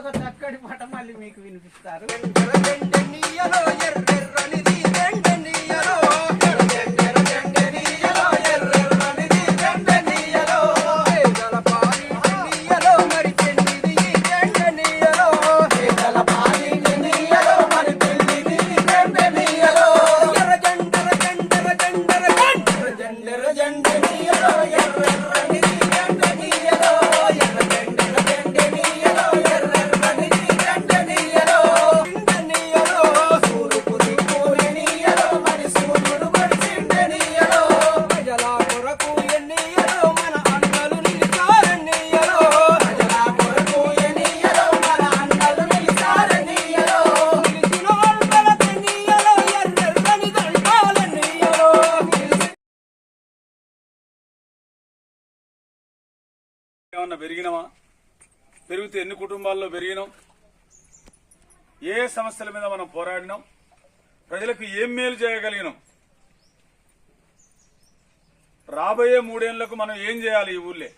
ఒక చక్కటి పట మళ్ళీ మీకు వినిపిస్తారు. ఏమన్నా పెరిగినామా? పెరిగితే ఎన్ని కుటుంబాల్లో పెరిగినాం? ఏ సమస్యల మీద మనం పోరాడినాం? ప్రజలకు ఏం మేలు చేయగలిగినాం? రాబోయే మూడేళ్ళకు మనం ఏం చేయాలి ఈ ఊళ్ళే?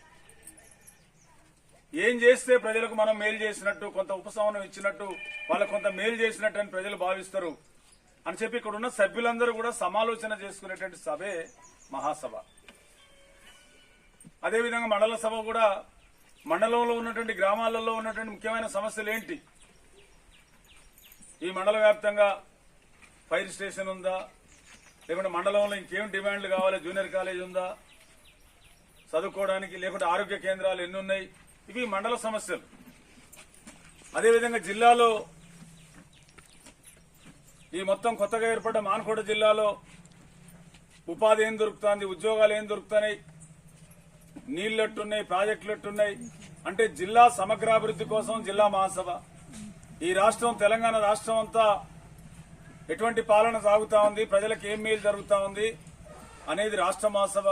ఏం చేస్తే ప్రజలకు మనం మేలు చేసినట్టు కొంత ఉపశమనం ఇచ్చినట్టు వాళ్ళకు కొంత మేలు చేసినట్టు అని ప్రజలు భావిస్తారు అని చెప్పి ఇక్కడ ఉన్న సభ్యులందరూ కూడా సమాలోచన చేసుకునేటువంటి సభే మహాసభ. అదేవిధంగా మండల సభ కూడా మండలంలో ఉన్నటువంటి గ్రామాలలో ఉన్నటువంటి ముఖ్యమైన సమస్యలు ఏంటి? ఈ మండల వ్యాప్తంగా ఫైర్ స్టేషన్ ఉందా? లేకుంటే మండలంలో ఇంకేం డిమాండ్లు కావాలి? జూనియర్ కాలేజ్ ఉందా? చదువుకోవడానికి లేకుంటే ఆరోగ్య కేంద్రాలు ఎన్ని ఉన్నాయి? ఇవి మండల సమస్యలు. అదేవిధంగా జిల్లాలో ఈ మొత్తం కొత్తగా ఏర్పడ్డ మానకోట జిల్లాలో ఉపాధి ఏం దొరుకుతుంది? ఉద్యోగాలు ఏం దొరుకుతున్నాయి నీళ్ళు ఎట్టున్నాయి ప్రాజెక్టులు ఎట్టున్నాయి అంటే జిల్లా సమగ్రాభివృద్ధి కోసం జిల్లా మహాసభ. ఈ రాష్ట్రం తెలంగాణ రాష్ట్రం అంతా ఎటువంటి పాలన సాగుతా ఉంది ప్రజలకు ఏం మేలు జరుగుతూ ఉంది అనేది రాష్ట్ర మహాసభ.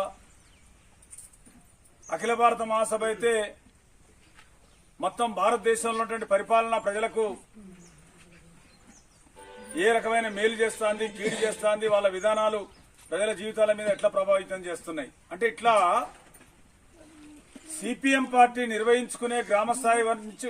అఖిల భారత మహాసభ అయితే మొత్తం భారతదేశంలో ఉన్నటువంటి పరిపాలన ప్రజలకు ఏ రకమైన మేలు చేస్తుంది కీడు చేస్తుంది వాళ్ళ విధానాలు ప్రజల జీవితాల మీద ఎట్లా ప్రభావితం చేస్తున్నాయి. అంటే ఇట్లా సిపిఎం పార్టీ నిర్వహించుకునే గ్రామ స్థాయి నుంచి